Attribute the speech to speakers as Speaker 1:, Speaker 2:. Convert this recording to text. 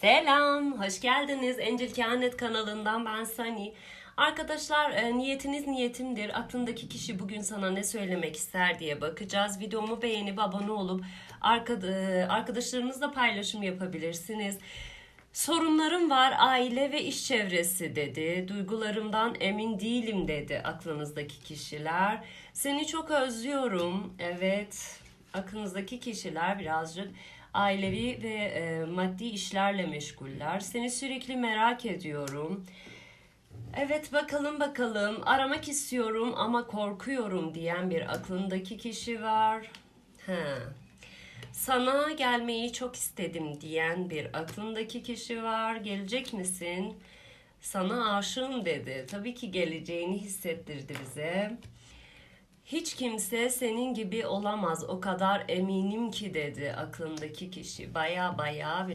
Speaker 1: Selam, hoş geldiniz. Angel Kehanet kanalından ben Sani. Arkadaşlar e, niyetiniz niyetimdir. Aklındaki kişi bugün sana ne söylemek ister diye bakacağız. Videomu beğenip abone olup e, arkadaşlarınızla paylaşım yapabilirsiniz. Sorunlarım var aile ve iş çevresi dedi. Duygularımdan emin değilim dedi aklınızdaki kişiler. Seni çok özlüyorum. Evet. Aklınızdaki kişiler birazcık ailevi ve e, maddi işlerle meşguller. Seni sürekli merak ediyorum. Evet bakalım bakalım aramak istiyorum ama korkuyorum diyen bir aklındaki kişi var. He. Sana gelmeyi çok istedim diyen bir aklındaki kişi var. Gelecek misin? Sana aşığım dedi. Tabii ki geleceğini hissettirdi bize. Hiç kimse senin gibi olamaz. O kadar eminim ki dedi aklındaki kişi. Baya baya